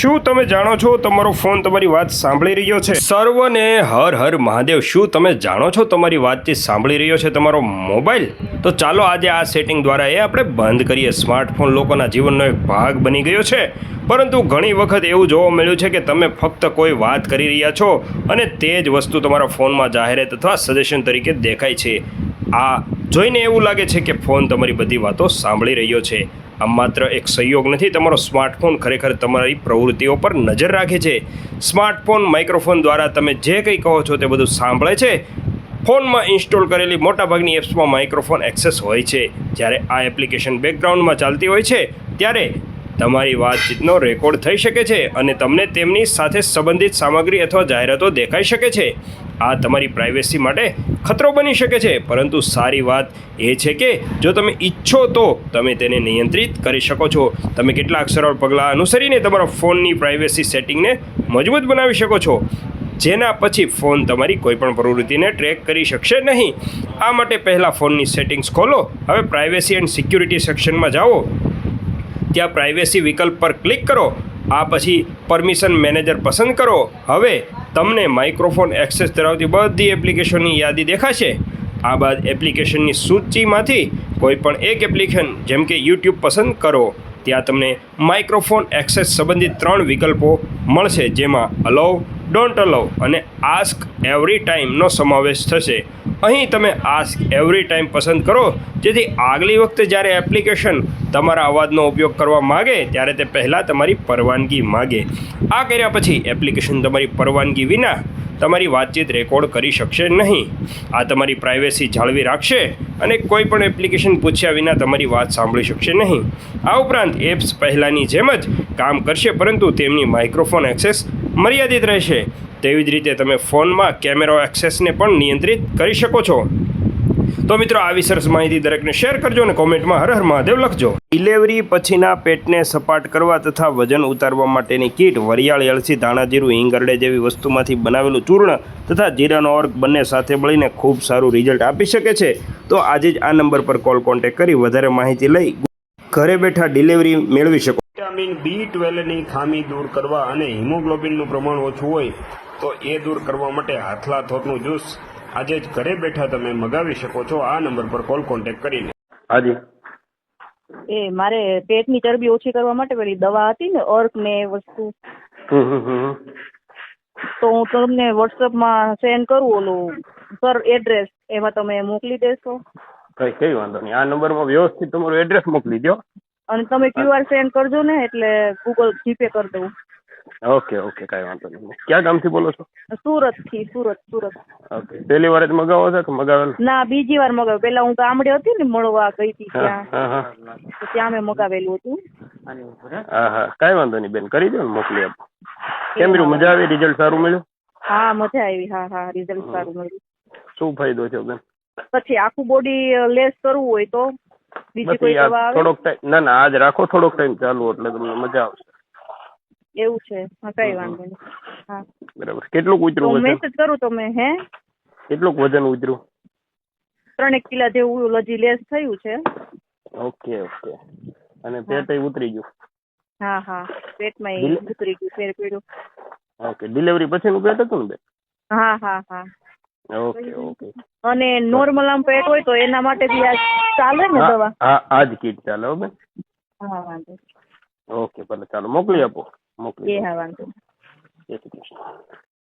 શું તમે જાણો છો? તમારો ફોન તમારી વાત સાંભળી રહ્યો છે. સર્વને હર હર મહાદેવ, શું તમે જાણો છો તમારી વાતચીત સાંભળી રહ્યો છે તમારો મોબાઈલ? તો ચાલો આજે આ સેટિંગ દ્વારા એ આપણે બંધ કરીએ. સ્માર્ટફોન લોકોના જીવનનો એક ભાગ બની ગયો છે. પરંતુ ઘણી વખત એવું જોવા મળ્યું છે કે તમે ફક્ત કોઈ વાત કરી રહ્યા છો અને તે જ વસ્તુ તમારા ફોનમાં જાહેરાત અથવા સજેશન તરીકે દેખાય છે. આ જોઈને એવું લાગે છે કે ફોન તમારી બધી વાતો સાંભળી રહ્યો છે. આ માત્ર એક સહયોગ નથી, તમારો સ્માર્ટફોન ખરેખર તમારી પ્રવૃત્તિઓ પર નજર રાખે છે. સ્માર્ટફોન માઇક્રોફોન દ્વારા તમે જે કંઈ કહો છો તે બધું સાંભળે છે. ફોનમાં ઇન્સ્ટોલ કરેલી મોટાભાગની એપ્સમાં માઇક્રોફોન એક્સેસ હોય છે. જ્યારે આ એપ્લિકેશન બેકગ્રાઉન્ડમાં ચાલતી હોય છે, ત્યારે તમારી વાતચીતનો રેકોર્ડ થઈ શકે છે અને તમને તેમની સાથે સંબંધિત સામગ્રી અથવા જાહેરાતો દેખાઈ શકે છે. આ તમારી પ્રાઇવેસી માટે ખતરો બની શકે છે, પરંતુ સારી વાત એ છે કે જો તમે ઈચ્છો તો તમે તેને નિયંત્રિત કરી શકો છો. તમે કેટલાક સરળ પગલાં અનુસરીને તમારા ફોનની પ્રાઇવેસી સેટિંગને મજબૂત બનાવી શકો છો. જેના પછી ફોન તમારી કોઈપણ પ્રવૃત્તિને ટ્રેક કરી શકશે નહીં. આ માટે પહેલાં ફોનની સેટિંગ્સ ખોલો. હવે પ્રાઇવેસી એન્ડ સિક્યુરિટી સેક્શનમાં જાઓ. ત્યાં પ્રાઇવેસી વિકલ્પ પર ક્લિક કરો, આ પછી પરમિશન મેનેજર પસંદ કરો. હવે તમને માઇક્રોફોન એક્સેસ ધરાવતી બધી એપ્લિકેશનની યાદી દેખાશે. આ બાદ એપ્લિકેશનની સૂચિમાંથી કોઈ પણ એક એપ્લિકેશન જેમ કે યુટ્યુબ પસંદ કરો. ત્યાં તમને માઇક્રોફોન એક્સેસ સંબંધિત ત્રણ વિકલ્પો મળશે, જેમાં અલાઉ ડોન્ટ અલાઉ અને આસ્ક એવરી ટાઈમનો સમાવેશ થશે. અહીં તમે આસ્ક એવરી ટાઈમ પસંદ કરો. જેથી આગલી વખતે જ્યારે એપ્લિકેશન તમારા અવાજનો ઉપયોગ કરવા માગે, ત્યારે તે પહેલાં તમારી પરવાનગી માગે. આ કર્યા પછી એપ્લિકેશન તમારી પરવાનગી વિના તમારી વાતચીત રેકોર્ડ કરી શકશે નહીં. આ તમારી પ્રાઇવેસી જાળવી રાખશે અને કોઈ પણ એપ્લિકેશન પૂછ્યા વિના તમારી વાત સાંભળી શકશે નહીં. આ ઉપરાંત એપ્સ પહેલાંની જેમ જ કામ કરશે, પરંતુ તેમની માઇક્રોફોન એક્સેસ મર્યાદિત રહેશે. તેવી જ રીતે તમે ફોનમાં કેમેરા એક્સેસને પણ નિયંત્રિત કરી શકો છો. તો મિત્રો આવી સરસ માહિતી દરેકને શેર કરજો અને કોમેન્ટમાં હર હર મહાદેવ લખજો. ડિલિવરી પછીના પેટને સપાટ કરવા તથા વજન ઉતારવા માટેની કીટ, વરિયાળ, અળસી ધાણાજીરું હિંગરડે જેવી વસ્તુમાંથી બનાવેલું ચૂર્ણ તથા જીરાનો અર્ક બંને સાથે મળીને ખૂબ સારું રિઝલ્ટ આપી શકે છે. તો આજે જ આ નંબર પર કોલ કોન્ટેક્ટ કરી વધારે માહિતી લઈ ઘરે બેઠા ડિલિવરી મેળવી શકો વિટામિન બી ટ્વેલ્વની ખામી દૂર કરવા અને હિમોગ્લોબિનનું પ્રમાણ ઓછું હોય તો એ દૂર કરવા માટે હાથલા થોરનું જ્યુસ આજે જ ઘરે બેઠા તમે મગાવી શકો છો. આ નંબર પર કોલ કોન્ટેક્ટ કરીને. હાજી. એ મારે પેટની ચરબી ઓછી કરવા માટે પેલી દવા હતી ને અર્ક ને એ વસ્તુ. તો હું તમને વોટ્સઅપમાં સેન્ડ કરું ઓલું સર એડ્રેસ એમાં તમે મોકલી દેશો. કઈ કઈ વાંધો નહીં. આ નંબરમાં વ્યવસ્થિત તમારું એડ્રેસ મોકલી દો અને તમે ક્યુઆર સેન્ડ કરજો ને એટલે ગૂગલ જીપે કરી દઉં. ઓકે ઓકે કાંઈ વાંધો નહીં. ક્યાં ગામથી બોલો છો? સુરતથી સુરત સુરત. ઓકે પહેલી વાર જ મગાવો છો કે મગાવેલ? ના બીજી વાર મગાવ્યું. પેલા હું ગામડે હતી ને મળવા ગઈ હતી ત્યાં. તો ત્યાં મેં મગાવેલું હતું. હા હા. કાંઈ વાંધો નહીં બેન. કરી દો ને મોકલી આપો. કેમ રહ્યું? મજા આવી? રિઝલ્ટ સારું મળ્યું? હા મજા આવી. હા હા. રિઝલ્ટ સારું મળ્યું. શું ફાયદો છે બેન? પછી આખું બોડી લેસ કરવું હોય તો? બીજી કોઈ દવા આવે? થોડોક ટાઈમ ના ના આજ રાખો થોડોક ટાઈમ ચાલુ એટલે તમને મજા આવશે. એવું છે. હા કઈ વાંધો નહીં. હા. બરાબર. કેટલું તો ઉતર્યું વજન? મેસેજ કરું તમે હે? કેટલું વજન ઉતર્યું ત્રણેક કિલા જેવું લજી લેસ થયું છે. Okay okay. અને પેટ ઉતરી ગયું? હા હા. પેટમાં ઉતરી ગયું ફેર પડ્યું. ઓકે ડિલિવરી પછીનું પેટ હતું ને હા હા હા. Okay okay. અને નોર્મલ આમ પેટ હોય તો એના માટે બી આ ચાલે ને દવા? હા આ જ કીટ ચાલે હો બેન. હા વાંધો ઓકે ભલે ચાલો મોકલી આપો. મોકલી એ હા વાંધો જય શ્રી કૃષ્ણ.